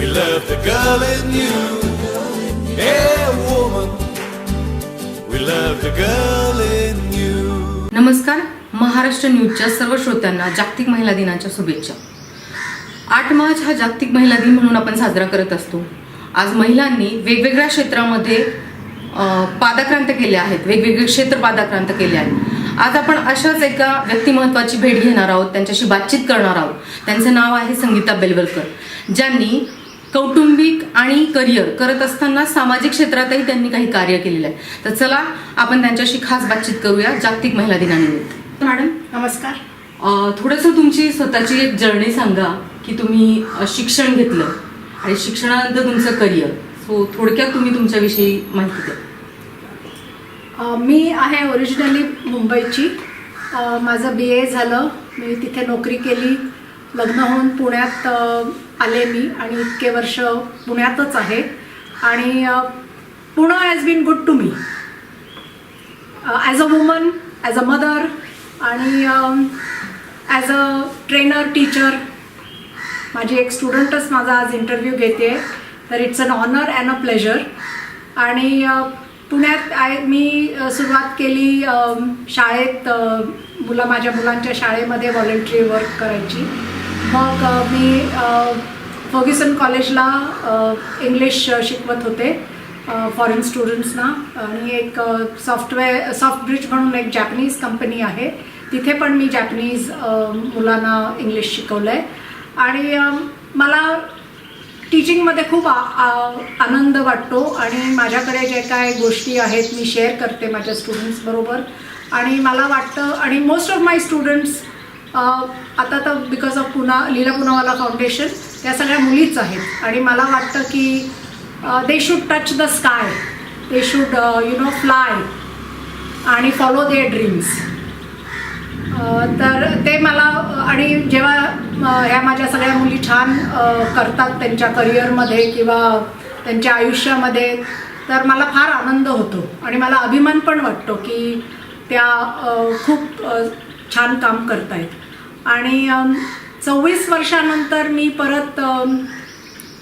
We love the girl in you. yeah, woman. We love the girl in you. नमस्कार. महाराष्ट्र न्यूजच्या सर्व श्रोत्यांना जागतिक महिला दिनाच्या शुभेच्छा. आठ मार्च हा जागतिक महिला दिन म्हणून आपण साजरा करत असतो. आज महिलांनी वेगवेगळ्या क्षेत्रामध्ये पादाक्रांत केल्या आहेत. वेगवेगळे क्षेत्र पादाक्रांत केले आहेत. आज आपण अशाच एका व्यक्तिमत्वाची भेट घेणार आहोत. त्यांच्याशी बातचीत करणार आहोत. त्यांचं नाव आहे संगीता बेलवलकर. ज्यांनी कौटुंबिक आणि करिअर करत असताना सामाजिक क्षेत्रातही त्यांनी काही कार्य केलेलं आहे. तर चला आपण त्यांच्याशी खास बातचीत करूया जागतिक महिला दिनानिमित्त. मॅडम नमस्कार. थोडंसं तुमची स्वतःची एक जर्नी सांगा की तुम्ही शिक्षण घेतलं आणि शिक्षणानंतर तुमचं करिअर. सो थोडक्यात तुम्ही तुमच्याविषयी माहिती द्या. मी आहे ओरिजिनली मुंबईची. माझं बी ए झालं. मी तिथे नोकरी केली. लग्न होऊन पुण्यात आले मी आणि इतके वर्ष पुण्यातच आहे. आणि अ, Pune has been good to me as a woman as a mother आणि ॲज अ ट्रेनर टीचर माझी एक स्टुडंटच माझा आज इंटरव्ह्यू घेते तर it's an honour and a pleasure आणि पुण्यात आय मी सुरुवात केली शाळेत मुलं माझ्या मुलांच्या शाळेमध्ये व्हॉलेंटरी वर्क करायची. मग मी फर्ग्युसन कॉलेजला इंग्लिश शिकवत होते फॉरेन स्टुडंट्सना. आणि एक सॉफ्टवेअर सॉफ्ट ब्रिज म्हणून एक जॅपनीज कंपनी आहे. तिथे पण मी जॅपनीज मुलांना इंग्लिश शिकवलं आहे आणि मला टीचिंगमध्ये खूप आ, आनंद वाटतो. आणि माझ्याकडे जे काय गोष्टी आहेत मी शेअर करते माझ्या स्टुडंट्सबरोबर आणि मला वाटतं आणि मोस्ट ऑफ माय स्टुडंट्स आता तर because of Poona Leela Poonawalla foundation त्या सगळ्या मुलीच आहेत. आणि मला वाटतं की they should touch the sky they should you know fly आणि फॉलो देअर ड्रीम्स तर ते मला आणि जेव्हा ह्या माझ्या सगळ्या मुली छान करतात त्यांच्या करिअरमध्ये किंवा त्यांच्या आयुष्यामध्ये तर मला फार आनंद होतो. आणि मला अभिमान पण वाटतो की त्या खूप छान काम करतायत. आणि चव्वीस वर्षानंतर मी परत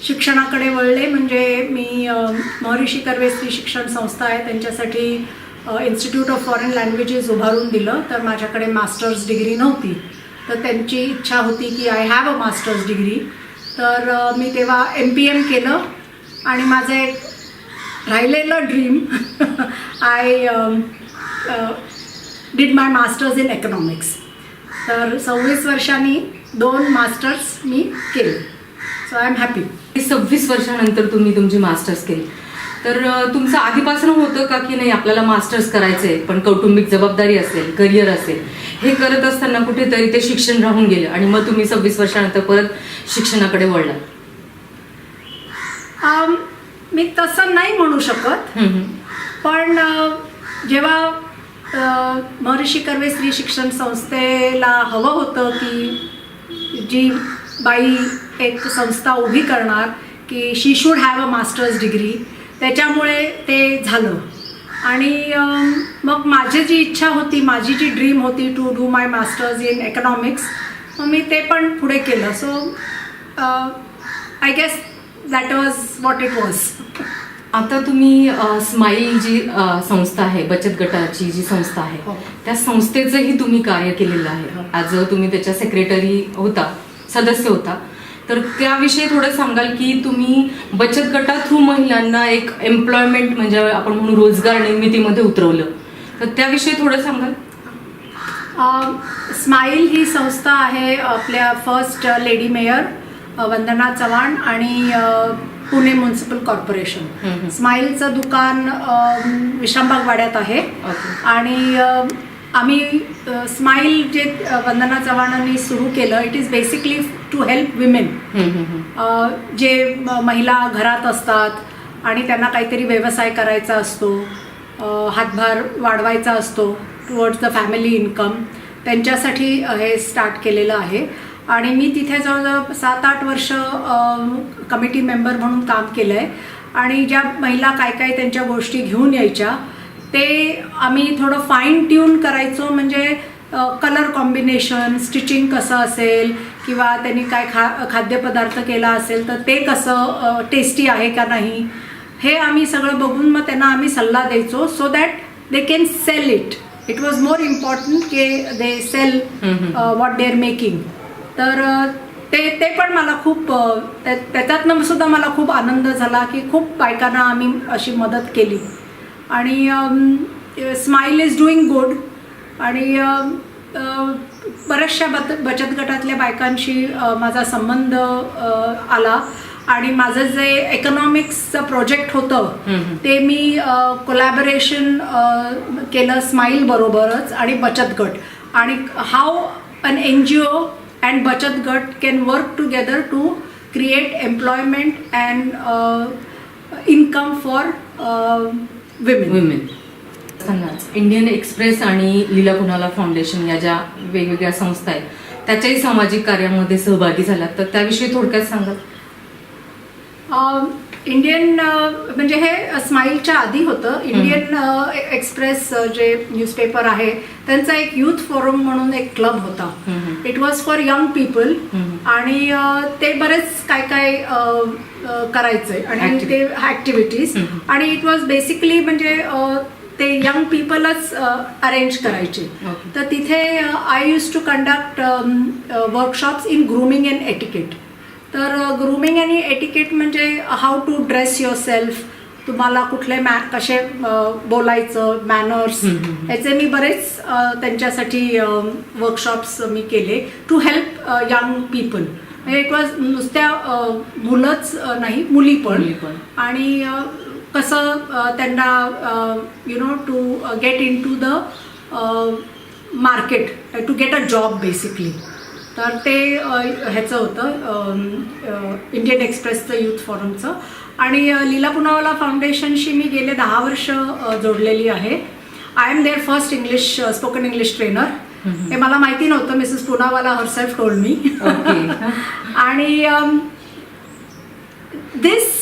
शिक्षणाकडे वळले. म्हणजे मी महर्षी कर्वे स्त्री शिक्षण संस्था आहे. त्यांच्यासाठी इन्स्टिट्यूट ऑफ फॉरेन लँग्वेजेस उभारून दिलं. तर माझ्याकडे मास्टर्स डिग्री नव्हती. तर त्यांची इच्छा होती की I have a masters degree तर मी तेव्हा एम पी एम केलं. आणि माझं एक राहिलेलं dream I did my masters in economics तर सव्वीस वर्षांनी दोन मास्टर्स मी केले. सो आय एम हॅपी सव्वीस वर्षानंतर तुम्ही तुमची मास्टर्स केली. तर तुमचं आधीपासून होतं का की नाही आपल्याला मास्टर्स करायचंय पण कौटुंबिक जबाबदारी असेल करिअर असेल हे करत असताना कुठेतरी ते शिक्षण राहून गेलं आणि मग तुम्ही सव्वीस वर्षानंतर परत शिक्षणाकडे वळला? Um, मी तसं नाही म्हणू शकत. पण जेव्हा तर महर्षी कर्वे स्त्री शिक्षण संस्थेला हवं होतं की जी बाई एक संस्था उभी करणार की she should have a masters degree त्याच्यामुळे ते झालं. आणि मग माझी जी इच्छा होती माझी जी ड्रीम होती to do my masters in economics मग मी ते पण पुढे केलं. So I guess that was what it was आता तुम्ही स्माईल जी संस्था आहे बचत गटाची जी संस्था आहे हो. त्या संस्थेचंही तुम्ही कार्य केलेलं आहे हो. ॲज अ तुम्ही त्याच्या सेक्रेटरी होता सदस्य होता तर त्याविषयी थोडं सांगाल की तुम्ही बचत गटा थ्रू महिलांना एक एम्प्लॉयमेंट म्हणजे आपण म्हणू रोजगार निर्मितीमध्ये उतरवलं तर त्याविषयी थोडं सांगाल स्माईल ही संस्था आहे आपल्या first lady mayor Vandana Chavan आणि पुणे म्युन्सिपल कॉर्पोरेशन. स्माईलचं दुकान विश्रामबाग वाड्यात आहे. आणि आम्ही स्माईल जे वंदना चव्हाणांनी सुरू केलं it is basically to help women जे महिला घरात असतात आणि त्यांना काहीतरी व्यवसाय करायचा असतो हातभार वाढवायचा असतो टुवर्ड्स द फॅमिली इन्कम त्यांच्यासाठी हे स्टार्ट केलेलं आहे. आणि मी तिथे जवळजवळ सात आठ वर्ष कमिटी मेंबर म्हणून काम केलं आहे आणि ज्या महिला काय काय त्यांच्या गोष्टी घेऊन यायच्या ते आम्ही थोडं फाईन ट्यून करायचो. म्हणजे कलर कॉम्बिनेशन स्टिचिंग कसं असेल किंवा त्यांनी काय खा खाद्यपदार्थ केला असेल तर ते कसं टेस्टी आहे का नाही हे आम्ही सगळं बघून मग त्यांना आम्ही सल्ला द्यायचो. So that they can sell it it was more important की they sell what they are making तर ते ते पण मला खूप त्याच्यातनं सुद्धा मला खूप आनंद झाला की खूप बायकांना आम्ही अशी मदत केली. आणि स्माईल इज डुईंग गुड. आणि बऱ्याचशा बत बचत गटातल्या बायकांशी माझा संबंध आला. आणि माझं जे इकॉनॉमिक्सचं प्रोजेक्ट होतं. ते मी कोलॅबरेशन केलं स्माईल बरोबरच आणि बचत गट. आणि how an N G O and बचत गट can work together to create employment and income for women women असतानाच इंडियन एक्सप्रेस आणि लीला कुणाला फाउंडेशन या ज्या वेगवेगळ्या संस्था आहेत त्याच्याही सामाजिक कार्यामध्ये सहभागी झाल्यात तर त्याविषयी थोडक्यात सांगा इंडियन म्हणजे हे स्माईलच्या आधी होतं इंडियन एक्सप्रेस जे न्यूजपेपर आहे त्यांचा एक युथ फोरम म्हणून एक क्लब होता. It was for young people. आणि ते बरेच काय काय करायचे आणि. ते ऍक्टिव्हिटीज. आणि इट वॉज बेसिकली म्हणजे ते यंग पीपलच अरेंज करायचे. तर तिथे I use to conduct workshops in grooming and etiquette तर ग्रूमिंग आणि एटिकेट म्हणजे how to dress your self तुम्हाला कुठले मॅ कसे बोलायचं मॅनर्स. याचे मी बरेच त्यांच्यासाठी वर्कशॉप्स मी केले टू हेल्प यंग पीपल म्हणजे वॉज नुसत्या मुलंच नाही मुली पण. आणि कसं त्यांना you know to get into the market to get a job basically तर ते ह्याचं होतं इंडियन एक्सप्रेसचं युथ फॉरमचं आणि लीला पुनावाला फाउंडेशनशी मी गेले दहा वर्ष जोडलेली आहे. I am their first English spoken English trainer हे मला माहिती नव्हतं Mrs Poonawala herself told me आणि दिस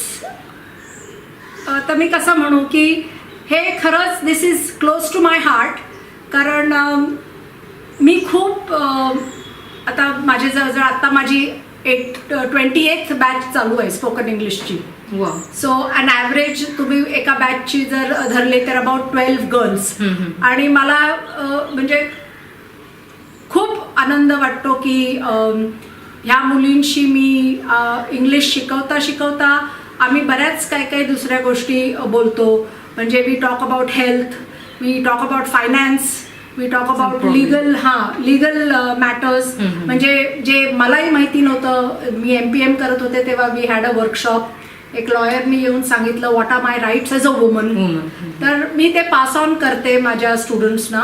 तर मी कसं म्हणू की हे खरंच this is close to my heart कारण मी खूप आता माझे जवळजवळ आता माझी एट ट्वेंटी एथ बॅच चालू आहे स्पोकन इंग्लिशची सो अन ॲव्हरेज तुम्ही एका बॅचची जर धरले तर अबाउट ट्वेल्व गर्ल्स. आणि मला अ, म्हणजे खूप आनंद वाटतो की अम, ह्या मुलींशी मी इंग्लिश शिकवता शिकवता आम्ही बऱ्याच काय काय दुसऱ्या गोष्टी बोलतो. म्हणजे we talk about health we talk about finance we talk about. Legal हां लिगल मॅटर्स. म्हणजे जे मलाही माहिती नव्हतं मी एम पी एम करत होते तेव्हा वी हॅड अ वर्कशॉप एक लॉयरनी येऊन सांगितलं what are my rights as a woman. तर मी ते पास ऑन करते माझ्या स्टुडंट्सना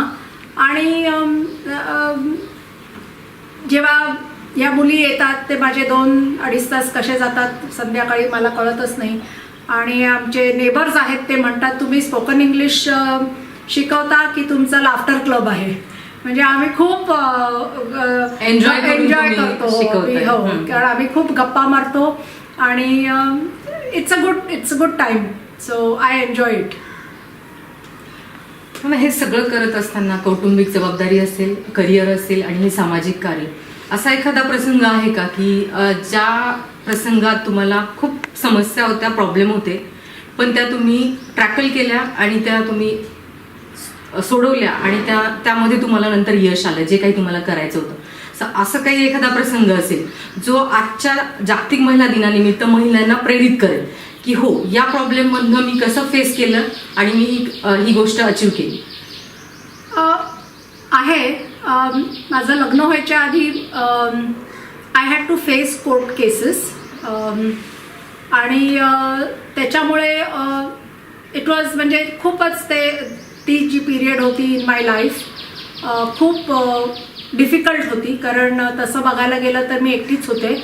आणि अम, अम, जेव्हा या मुली येतात ते माझे दोन अडीच तास कसे जातात संध्याकाळी मला कळतच नाही आणि आमचे नेबर्स आहेत ते म्हणतात तुम्ही स्पोकन इंग्लिश शिकवता की तुमचा लाफ्टर क्लब आहे. म्हणजे आम्ही खूप एन्जॉय तुम्ही करतो. हो हम्म. कारण आम्ही खूप गप्पा मारतो आणि it's a good it's a good time so I enjoy it मग हे सगळं करत असताना कौटुंबिक जबाबदारी असेल करिअर असेल आणि हे सामाजिक कार्य. असा एखादा प्रसंग आहे का की ज्या प्रसंगात तुम्हाला खूप समस्या होत्या प्रॉब्लेम होते पण त्या तुम्ही ट्रॅकल केल्या आणि त्या तुम्ही सोडवल्या आणि त्या त्यामध्ये तुम्हाला नंतर यश आलं जे काही तुम्हाला करायचं होतं. असं काही एखादा प्रसंग असेल जो आजच्या जागतिक महिला दिनानिमित्त महिलांना प्रेरित करेल की हो या प्रॉब्लेममधनं मी कसं फेस केलं आणि मी ही गोष्ट अचीव केली? आहे. माझं लग्न व्हायच्या आधी I had to face court cases आणि त्याच्यामुळे इट वॉज म्हणजे खूपच ते ती जी पिरियड होती इन माय लाईफ खूप डिफिकल्ट होती. कारण तसं बघायला गेलं तर मी एकटीच होते.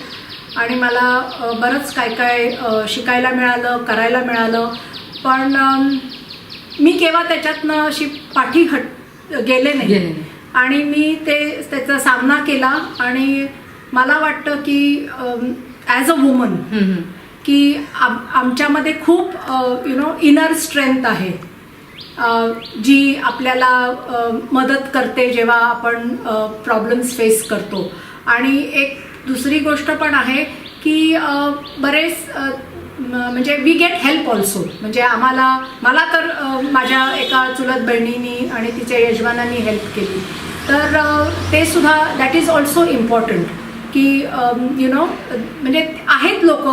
आणि मला बरंच काय काय शिकायला मिळालं करायला मिळालं. पण मी केव्हा त्याच्यातनं अशी पाठी हट गेले नाही. आणि मी ते त्याचा सामना केला आणि मला वाटतं की ॲज अ वुमन. की आम आमच्यामध्ये खूप यु नो इनर स्ट्रेंथ आहे. जी आपल्याला मदत करते जेव्हा आपण प्रॉब्लेम्स फेस करतो. आणि एक दुसरी गोष्ट पण आहे की बरेच म्हणजे वी गेट हेल्प ऑल्सो म्हणजे आम्हाला मला तर माझ्या एका चुलत बहिणीनी आणि तिच्या यजमानांनी हेल्प केली. तर ते सुद्धा दॅट इज ऑल्सो इम्पॉर्टंट की यु नो म्हणजे आहेत लोक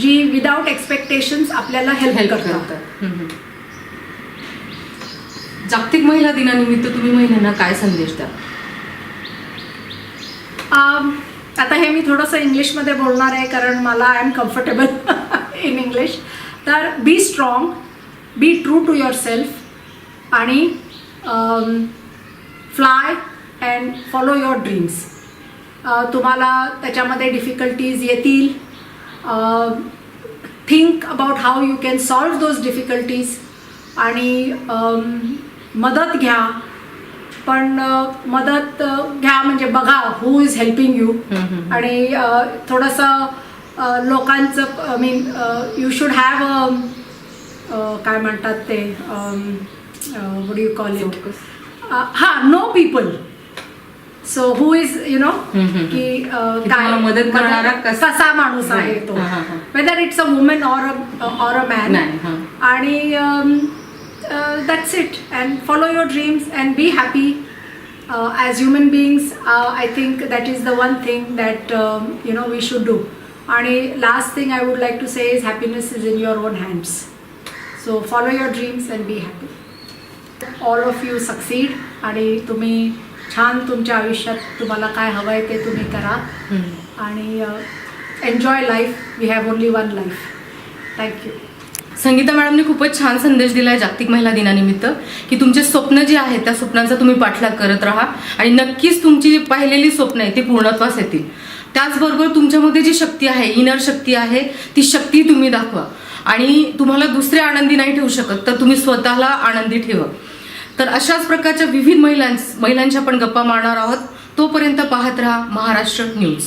जी विदाउट एक्सपेक्टेशन्स आपल्याला हेल्प हेल्प करतात. जागतिक महिला दिनानिमित्त तुम्ही महिलांना काय संदेश द्या आता हे मी थोडंसं इंग्लिशमध्ये बोलणार आहे कारण मला I am comfortable in English तर be strong be true to yourself आणि fly and follow your dreams तुम्हाला त्याच्यामध्ये डिफिकल्टीज येतील. Think about how you can solve those difficulties आणि मदत घ्या पण मदत घ्या म्हणजे बघा हू इज हेल्पिंग यू. आणि थोडंसं लोकांचं I mean you should have काय म्हणतात ते वड यू कॉल इट. हां no people so who is you know. की अ, की तुम्हाला मदत करणारा कसा- माणूस आहे. तो. Whether it's a women or or a man नाही हां आणि that's it and follow your dreams and be happy as human beings I think that is the one thing that you know we should do आणि last thing I would like to say is happiness is in your own hands so follow your dreams and be happy all of you succeed आणि तुम्ही छान तुमच्या आयुष्यात तुम्हाला काय हवं आहे ते तुम्ही करा. आणि enjoy life we have only one life thank you Sangeeta मॅडमने खूपच छान संदेश दिलाय जागतिक महिला दिनानिमित्त की तुमचे स्वप्न जे आहेत त्या स्वप्नांचा तुम्ही पाठलाग करत राहा आणि नक्कीच तुमची जी पाहिलेली स्वप्न आहे ती पूर्णत्वास येतील. त्याचबरोबर तुमच्यामध्ये जी शक्ती आहे इनर शक्ती आहे ती शक्ती तुम्ही दाखवा. आणि तुम्हाला दुसरे आनंदी नाही ठेवू शकत तर तुम्ही स्वतःला आनंदी ठेवा. तर अशाच प्रकारच्या विविध महिलां महिलांच्या आपण गप्पा मारणार आहोत. तोपर्यंत पाहत राहा महाराष्ट्र न्यूज.